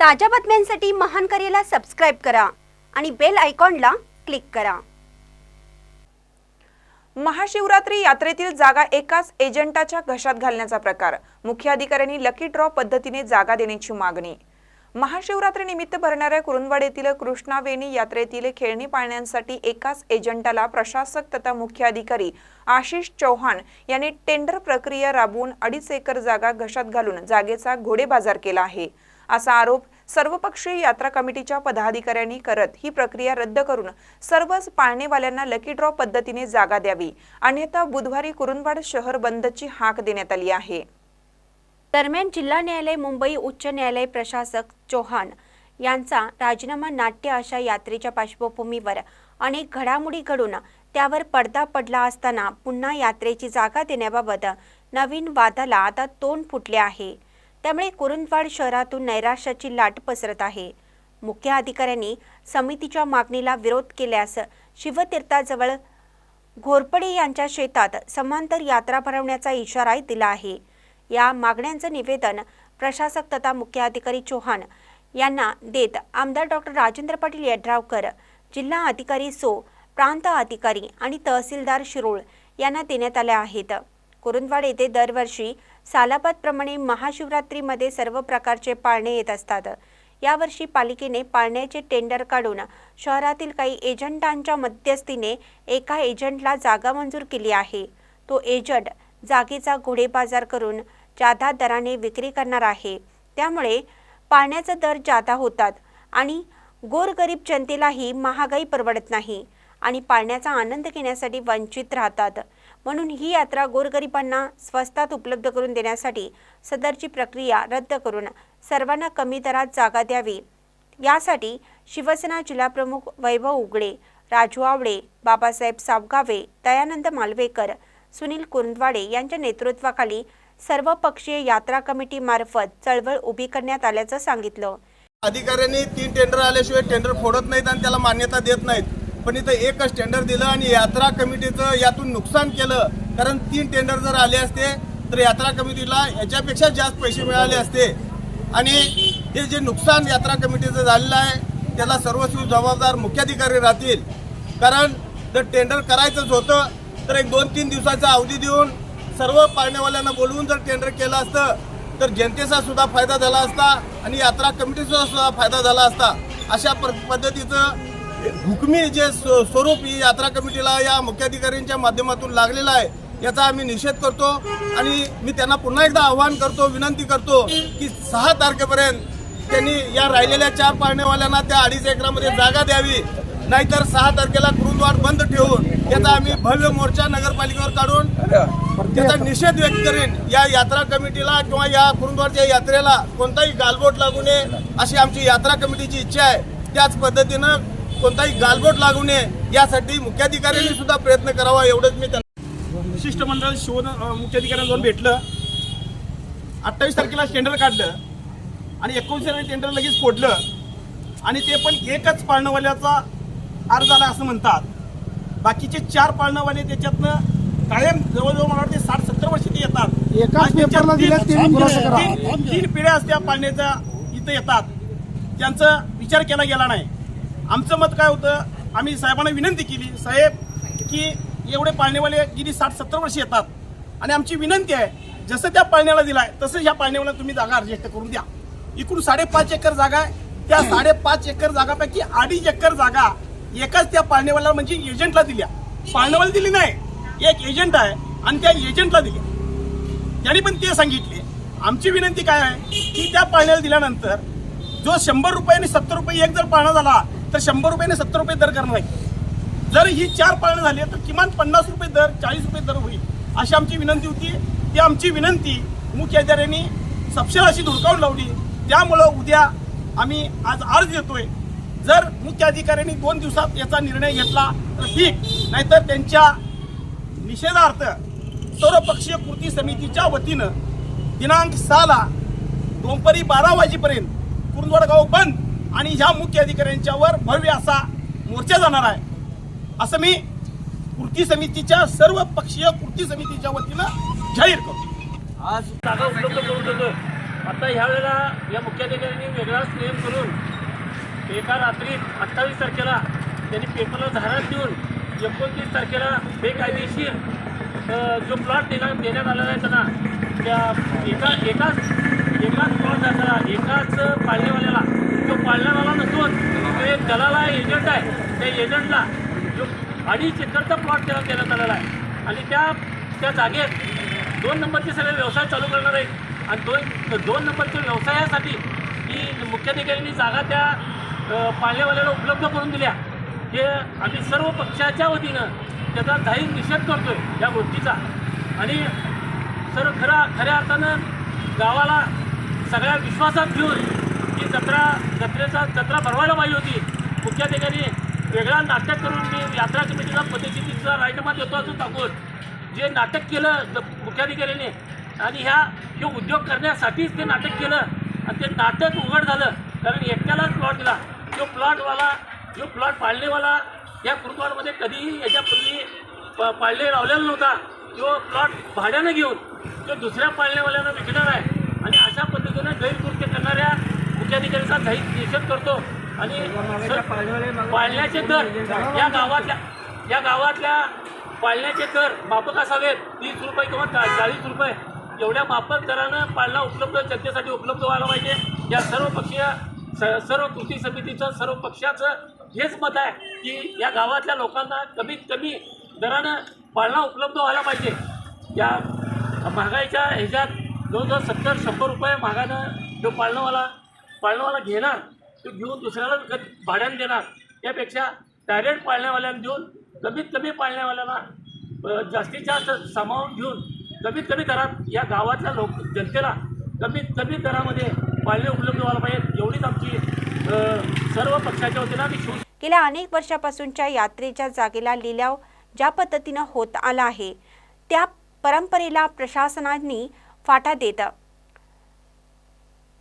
ताज्या बातम्यांसाठी महान करेला सबस्क्राईब करा आणि बेल आयकॉनला क्लिक करा. महाशिवरात्री यात्रेतील जागा एकाच एजंटाच्या घशात घालण्याचा प्रकार. मुख्य अधिकाऱ्यांनी लकी ड्रॉ पद्धतीने जागा देण्याची मागणी. महाशिवरात्री निमित्त भरणाऱ्या कुरुंदवाड येथील कृष्णावेणी यात्रेतील खेळणी पाळण्यांसाठी एकाच एजंटाला प्रशासक तथा मुख्य अधिकारी आशिष चौहान यांनी टेंडर प्रक्रिया राबवून अडीच एकर जागा घशात घालून जागेचा घोडेबाजार केला आहे. असा आरोप सर्वपक्षीय यात्रा कमिटीच्या पदाधिकाऱ्यांनी करत ही प्रक्रिया रद्द करून सर्वच पाळणेवाल्यांना लकी ड्रॉ पद्धतीने जागा द्यावी. अन्यथा बुधवारी कुरुंदवाड शहर बंदची हाक देण्यात आली आहे. दरम्यान जिल्हा न्यायालय मुंबई उच्च न्यायालय प्रशासक चौहान यांचा राजीनामा नाट्य अशा यात्रेच्या पार्श्वभूमीवर अनेक घडामोडी घडून त्यावर पडदा पडला असताना पुन्हा यात्रेची जागा देण्याबाबत नवीन वादाला आता तोंड फुटले आहे. त्यामुळे कुरुंदवाड शहरातून नैराश्याची लाट पसरत आहे. मुख्य अधिकाऱ्यांनी समितीच्या मागणीला विरोध केल्यास शिवतीर्थाजवळ घोरपडे यांच्या शेतात समांतर यात्रा भरवण्याचा इशाराही दिला आहे. या मागण्यांचं निवेदन प्रशासक तथा मुख्य अधिकारी चौहान यांना देत आमदार डॉक्टर राजेंद्र पाटील यड्रावकर जिल्हा अधिकारी सो प्रांत अधिकारी आणि तहसीलदार शिरोळ यांना देण्यात आल्या आहेत. कुरुंदवाड येथे दरवर्षी सालाबादप्रमाणे महाशिवरात्रीमध्ये सर्व प्रकारचे पाळणे येत असतात. यावर्षी पालिकेने पाळण्याचे टेंडर काढून शहरातील काही एजंटांच्या मध्यस्थीने एका एजंटला जागा मंजूर केली आहे. तो एजंट जागेचा घोडेबाजार करून जादा दराने विक्री करणार आहे. त्यामुळे पाळण्याचा दर जादा होतात आणि गोरगरीब जनतेलाही महागाई परवडत नाही आणि पाळण्याचा आनंद घेण्यासाठी वंचित राहतात. म्हणून ही यात्रा गोरगरिबांना स्वस्तात उपलब्ध करून देण्यासाठी सदरची प्रक्रिया रद्द करून सर्वांना कमी दरात जागा द्यावी. यासाठी शिवसेना जिल्हाप्रमुख वैभव उगडे राजू आवडे बाबासाहेब सावगावे दयानंद मालवेकर सुनील कुरुंदवाडे यांच्या नेतृत्वाखाली सर्वपक्षीय यात्रा कमिटीमार्फत चळवळ उभी करण्यात आल्याचं सांगितलं. अधिकाऱ्यांनी तीन टेंडर आल्याशिवाय टेंडर फोडत नाहीत आणि त्याला मान्यता देत नाहीत. पण इथं एकच टेंडर दिलं आणि यात्रा कमिटीचं यातून नुकसान केलं. कारण तीन टेंडर जर आले असते तर यात्रा कमिटीला याच्यापेक्षा जास्त पैसे मिळाले असते. आणि हे जे नुकसान यात्रा कमिटीचं झालेलं आहे त्याला सर्वस्वी जबाबदार मुख्याधिकारी राहतील. कारण जर टेंडर करायचंच होतं तर एक दोन तीन दिवसाचा अवधी देऊन सर्व पाळण्यावाल्यांना बोलवून जर टेंडर केलं असतं तर जनतेचा सुद्धा फायदा झाला असता आणि यात्रा कमिटीचा सुद्धा फायदा झाला असता. अशा प- पद्धतीचं हुकमी जे स्व- स्वरूप ही यात्रा कमिटीला या मुख्याधिकाऱ्यांच्या माध्यमातून लागलेलं आहे याचा आम्ही निषेध करतो आणि मी त्यांना पुन्हा एकदा आवाहन करतो विनंती करतो की सहा तारखेपर्यंत त्यांनी या राहिलेल्या चार पाळणेवाल्यांना त्या अडीच एकरामध्ये जागा द्यावी नाहीतर सहा तारखेला गुरुद्वार बंद ठेवून याचा आम्ही भव्य मोर्चा नगरपालिकेवर काढून त्याचा निषेध व्यक्त करेन. या यात्रा कमिटीला किंवा या कुरुंदवाडच्या यात्रेला कोणताही गालबोट लागू नये अशी आमची यात्रा कमिटीची इच्छा आहे. त्याच पद्धतीनं कोणताही गालबोट लागू नये यासाठी मुख्याधिकाऱ्यांनी सुद्धा प्रयत्न करावा एवढंच मी त्यांना शिष्टमंडळ शिवून मुख्याधिकाऱ्यांना जाऊन भेटलं. अठ्ठावीस तारखेला टेंडर काढलं आणि एकोणीस तारखेला टेंडर लगेच फोडलं. आणि ते पण एकच पाळणंवाल्याचा अर्ज आला असं म्हणतात. बाकीचे चार पाळणंवाले त्याच्यातनं कायम जवळजवळ मला वाटते साठ सत्तर वर्ष ते येतात. एकाच पेपरला तीन पिढ्या असत्या पाळण्याच्या इथं येतात. त्यांचा विचार केला गेला नाही. आमचं मत काय होतं? आम्ही साहेबांना विनंती केली साहेब की एवढे पाळणेवाले गेली साठ सत्तर वर्ष येतात. आणि आमची विनंती आहे जसं त्या पाळण्याला दिलाय तसं ह्या पाळण्यावाला तुम्ही जागा ऍडजस्ट करून द्या. इकडून साडेपाच एकर जागा आहे. त्या साडेपाच एकर जागापैकी अडीच एकर जागा एकाच त्या पाळणेवाल्याला म्हणजे एजंटला दिल्या. पाळणेवाला दिली नाही एक एजंट आहे आणि त्या एजंटला दिल्या. त्याने पण ते सांगितले. आमची विनंती काय आहे की त्या पाळण्याला दिल्यानंतर जो शंभर रुपये आणि सत्तर रुपये एक जर पाळणा झाला तर शंभर रुपयाने सत्तर रुपये दर करणार आहे. जर ही चार पाळणं झाली तर किमान पन्नास रुपये दर चाळीस रुपये दर होईल अशी आमची विनंती होती. ती आमची विनंती मुख्य अधिकाऱ्यांनी सपशेल अशी धुडकावून लावली. त्यामुळं उद्या आम्ही आज अर्ज देतोय. जर मुख्य अधिकाऱ्यांनी दोन दिवसात याचा निर्णय घेतला तर ठीक. नाहीतर त्यांच्या निषेधार्थ सर्वपक्षीय कृती समितीच्या वतीनं दिनांक सहाला दोनपरी बारा वाजेपर्यंत कुरुंदवाड गाव बंद आणि ह्या मुख्य अधिकाऱ्यांच्यावर भव्य असा मोर्चा जाणार आहे. असं मी कृती समितीच्या सर्व पक्षीय कृती समितीच्या वतीनं जाहीर करतो. आज जागा उपलब्ध करून देतो आता ह्या वेळेला या मुख्याधिकाऱ्यांनी वेगळाच नियम करून एका रात्री अठ्ठावीस तारखेला त्यांनी पेपरला धारण देऊन एकोणतीस तारखेला बेकायदेशीर जो प्लॉट देण्यात देण्यात आलेला आहे त्यांना त्या एका एकाच एकाच प्लॉट एकाच पाळणेवाल्याला पाळणाराला नसून तो एक दलाल आहे एजंट आहे. त्या एजंटला जो अडीच एकरचा प्लॉट त्याला देण्यात आलेला आहे. आणि त्या त्या जागेत दोन नंबरचे सगळे व्यवसाय चालू करणार आहेत. आणि दोन दोन नंबरच्या व्यवसायासाठी ही मुख्याधिकाऱ्यांनी जागा त्या अ, पाळणेवाल्याला उपलब्ध करून दिल्या. हे आम्ही सर्व पक्षाच्या वतीनं त्याचा जाहीर निषेध करतो आहे या गोष्टीचा. आणि सर्व खरा खऱ्या अर्थानं गावाला सगळ्या विश्वासात घेऊन ही जत्रा जत्रेचा जत्रा भरवायला पाहिजे होती. मुख्याधिकारी वेगळा नाटक करून मी यात्रा कमिटीला पद्धतीचा राजीनामा देतो असं टाकून जे नाटक केलं मुख्याधिकाऱ्याने आणि ह्या हे उद्योग करण्यासाठीच ते नाटक केलं आणि ते नाटक उघड झालं. कारण एकट्यालाच प्लॉट दिला. जो प्लॉटवाला जो प्लॉट पाळणेवाला या कुटुंबामध्ये कधीही याच्यापूर्वी प- पाळणे लावलेला नव्हता. जो प्लॉट भाड्यानं घेऊन तो दुसऱ्या पाळणेवाल्यानं विकणार आहे. आणि अशा पद्धतीनं गैरकृत्य करणाऱ्या मुख्याधिकाऱ्याचा जाहीर निषेध करतो. आणि पाळण्याचे दर या गावातल्या या गावातल्या पाळण्याचे दर माफक असावेत. तीस रुपये किंवा चा- चाळीस रुपये. एवढ्या माफक दरानं पाळणा उपलब्ध जनतेसाठी उपलब्ध व्हायला पाहिजे. या सर्व पक्षीय स- सर्व कृती समितीचं सर्व पक्षाचं हेच मत आहे की या गावातल्या लोकांना कमीत कमी दरानं पाळणा उपलब्ध व्हायला पाहिजे. या महागाईच्या ह्याच्यात जवळजवळ सत्तर शंभर रुपये महागानं जो पाळणंवाला पाळणंवाला घेणार तो घेऊन दुसऱ्याला भाड्यानं देणार. त्यापेक्षा डायरेक्ट पाळण्यावाल्यानं देऊन कमीत कमी पाळण्यावाल्याला जास्तीत जास्त सामावून घेऊन कमीत कमी दरात या गावातल्या लोक जनतेला कमीत कमी दरामध्ये पाळणे उपलब्ध व्हायला पाहिजेत एवढीच आमची सर्व पक्षाच्या वतीनं आम्ही शिव गेल्या अनेक वर्षापासूनच्या यात्रेच्या जागेला लिलाव ज्या पद्धतीनं होत आला आहे त्या परंपरेला प्रशासनाने फाटा देतं.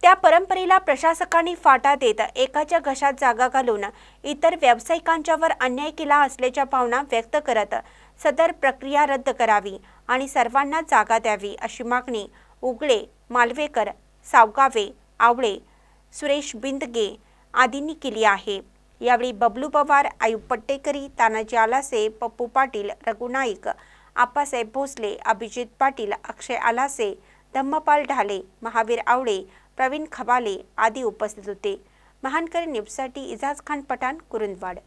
त्या परंपरेला प्रशासकांनी फाटा देत एकाच्या घशात जागा घालून इतर व्यावसायिकांच्यावर अन्याय केला असल्याच्या भावना व्यक्त करत सदर प्रक्रिया रद्द करावी आणि सर्वांना जागा द्यावी अशी मागणी उगळे मालवेकर सावगावे आवळे सुरेश बिंदगे आदींनी केली आहे. यावेळी बबलू पवार आयुब पट्टेकरी तानाजी आलासे पप्पू पाटील रघु नाईक आप्पासाहेब भोसले अभिजित पाटील अक्षय आलासे धम्मपाल ढाले महावीर आवळे प्रवीण खबाले आदी उपस्थित होते. महानकर न्यूजसाठी इजाज खान पठाण कुरुंदवाड.